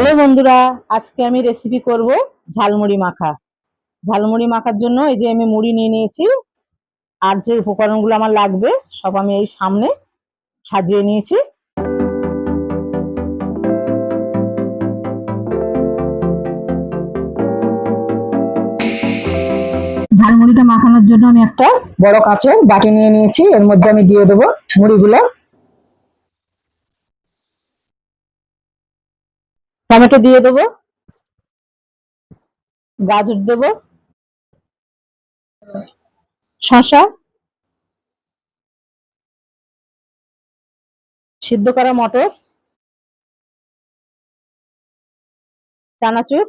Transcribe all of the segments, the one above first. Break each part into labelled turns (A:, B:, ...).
A: Hello বন্ধুরা, আজকে আমি রেসিপি করব ঝালমুড়ি মাখা। ঝালমুড়ি মাখার জন্য এই যে আমি মুড়ি নিয়ে নিয়েছি, আর যে উপকরণগুলো আমার লাগবে সব আমি এই সামনে সাজিয়ে নিয়েছি। ঝালমুড়িটা মাখানোর জন্য আমি একটা বড় কাছে বাটি নিয়ে নিয়েছি, এর মধ্যে আমি দিয়ে দেবো মুড়িগুলো। টমেটো দিয়ে দেবো। গাজর দেব। শসা। সিদ্ধ করা মটর। চানাচুর।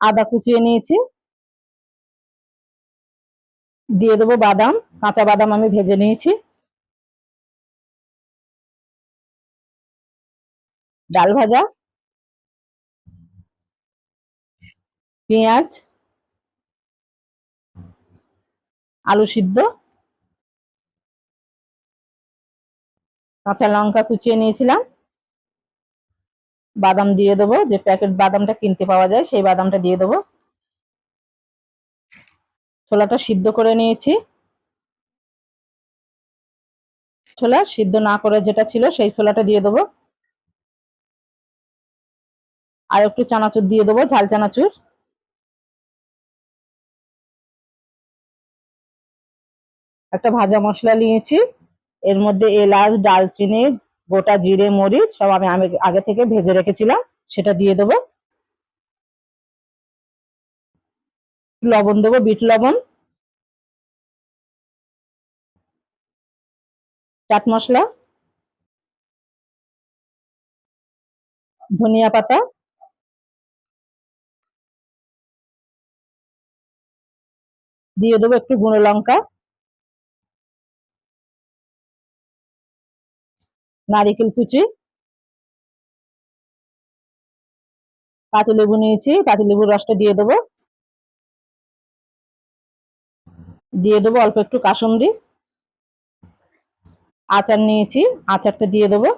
A: আদা কুচিয়ে নিয়েছি। দিয়ে দেবো বাদাম। কাঁচা বাদাম আমি ভেজে নিয়েছি। ডাল ভাজা, পেঁয়াজ, আলু সিদ্ধ, কাঁচা লঙ্কা কুচিয়ে নিয়েছিলাম। বাদাম দিয়ে দেবো, যে প্যাকেট বাদামটা কিনতে পাওয়া যায় সেই বাদামটা দিয়ে দেবো। ছোলাটা সিদ্ধ করে নিয়েছি। ছোলা সিদ্ধ না করে যেটা ছিল সেই ছোলাটা দিয়ে দেবো। আর একটু চানাচুর দিয়ে দেবো, ঝাল চানাচুর। একটা ভাজা মশলা নিয়েছি। এর মধ্যে এলাচ, ডালচিনি, গোটা জিরে, মরিচ, সব আমি আগে থেকে ভেজে রেখেছিলাম, সেটা দিয়ে দেবো। লবণ দেবো, বিট লবণ। চাট মশলা। ধনিয়া পাতা। দিয়ে দেবো একটু গুঁড়ো লঙ্কা। নারিকেল কুচি। পাতি লেবু নিয়েছি পাতি লেবুর রসটা দিয়ে দেবো। দিয়ে দেবো অল্প একটু কাসুন্দি। আচার নিয়েছি, আচারটা দিয়ে দেবো।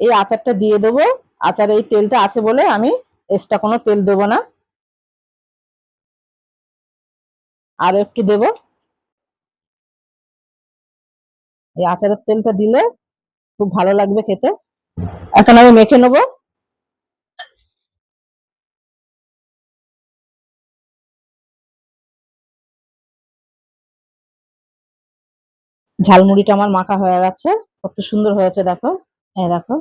A: এই আচারটা দিয়ে দেবো। আচার এই তেলটা আছে বলে আমি এক্সট্রা কোনো তেল দেবো না। আর একটু দেব। এই আচারের তেলটা দিলে খুব ভালো লাগবে খেতে। এখন আমি মেখে নেব। ঝালমুড়িটা আমার মাখা হয়ে গেছে। কত সুন্দর হয়েছে, দেখো। এই দেখো।